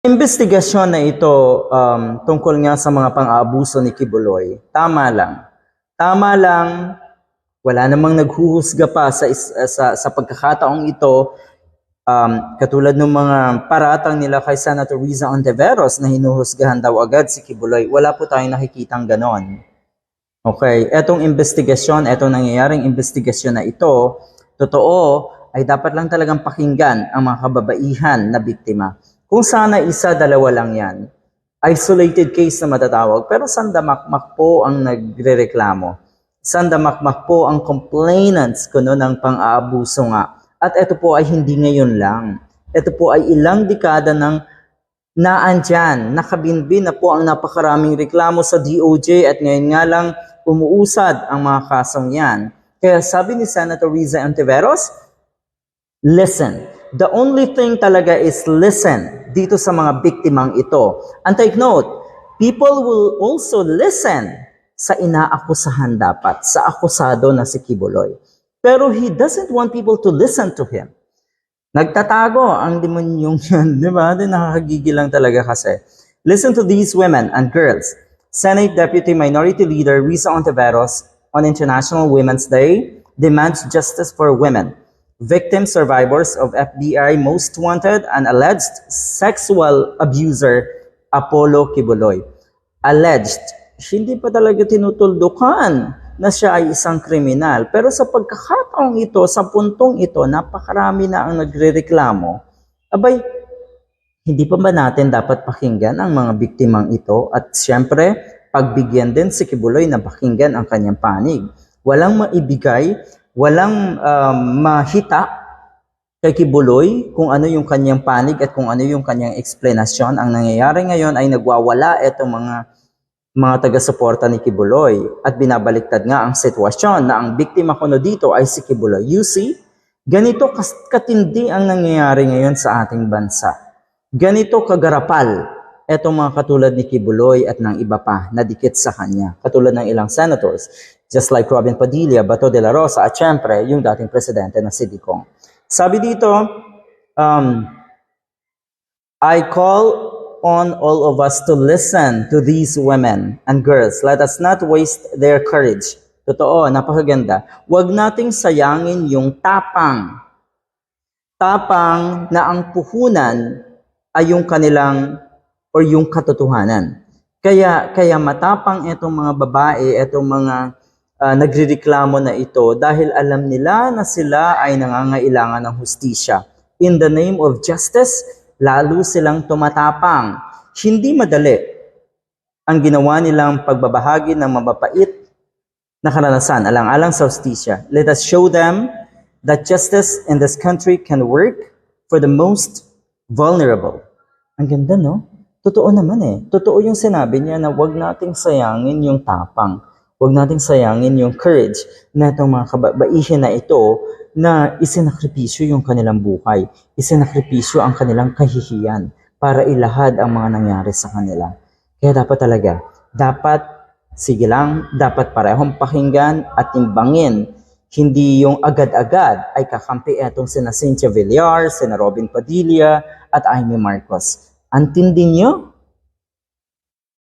Investigasyon na ito um, tungkol nga sa mga pang-aabuso ni Kibuloy, tama lang. Tama lang, wala namang naghuhusga pa sa, is- sa, sa pagkakataong ito, um, katulad ng mga paratang nila kay Senator Riza Ontiveros na hinuhusgahan daw agad si Kibuloy. Wala po tayong nakikitang ganon. Okay, etong investigasyon, etong nangyayaring investigasyon na ito, totoo, ay dapat lang talagang pakinggan ang mga kababaihan na biktima. Kung sana isa, dalawa lang yan, isolated case na matatawag, pero sandamakmak po ang nagrereklamo. Sandamakmak po ang complainants kuno ng pang-aabuso nga. At ito po ay hindi ngayon lang. Ito po ay ilang dekada ng naandyan, nakabinbin na po ang napakaraming reklamo sa DOJ at ngayon nga lang umuusad ang mga kasong yan. Kaya sabi ni Senator Riza Antiveros, listen. The only thing talaga is listen dito sa mga biktimang ito. And take note, people will also listen sa inaakusahan dapat, sa akusado na si Kibuloy. Pero he doesn't want people to listen to him. Nagtatago ang demonyong yan, di ba? Di nakakagigil lang talaga kasi. Listen to these women and girls. Senate Deputy Minority Leader Risa Ontiveros on International Women's Day demands justice for women, victim survivors of FBI most wanted and alleged sexual abuser Apollo Kibuloy. Alleged, hindi pa talaga tinutuldukan na siya ay isang kriminal. Pero sa pagkakataong ito, sa puntong ito, napakarami na ang nagrereklamo. Abay, hindi pa ba natin dapat pakinggan ang mga biktimang ito at siyempre, pagbigyan din si Kibuloy na pakinggan ang kanyang panig. Walang maibigay, walang um, mahita kay Kibuloy kung ano yung kanyang panig at kung ano yung kanyang explanation. Ang nangyayari ngayon ay nagwawala itong mga mga taga-suporta ni Kibuloy at binabaliktad nga ang sitwasyon na ang biktima kuno dito ay si Kibuloy. You see, ganito katindi ang nangyayari ngayon sa ating bansa. Ganito kagarapal etong mga katulad ni Kibuloy at ng iba pa na dikit sa kanya, katulad ng ilang senators, just like Robin Padilla, Bato de la Rosa, at syempre, yung dating presidente na si Dicong. Sabi dito, um, I call on all of us to listen to these women and girls. Let us not waste their courage. Totoo, napakaganda. Huwag nating sayangin yung tapang. Tapang na ang puhunan ay yung kanilang or yung katotohanan. Kaya kaya matapang itong mga babae, itong mga ah, nagrereklamo na ito dahil alam nila na sila ay nangangailangan ng hustisya. In the name of justice, lalo silang tumatapang. Hindi madali ang ginawa nilang pagbabahagi ng mababait na karanasan alang-alang sa hustisya. Let us show them that justice in this country can work for the most vulnerable. Ang ganda, no? Totoo naman eh. Totoo yung sinabi niya na huwag nating sayangin yung tapang. Huwag nating sayangin yung courage na itong mga kababaihin na ito na isinakripisyo yung kanilang buhay. Isinakripisyo ang kanilang kahihiyan para ilahad ang mga nangyari sa kanila. Kaya dapat talaga, dapat sige lang, dapat parehong pakinggan at timbangin. Hindi yung agad-agad ay kakampi etong sina Cynthia Villar, sina Robin Padilla, at Amy Marcos. Antindi nyo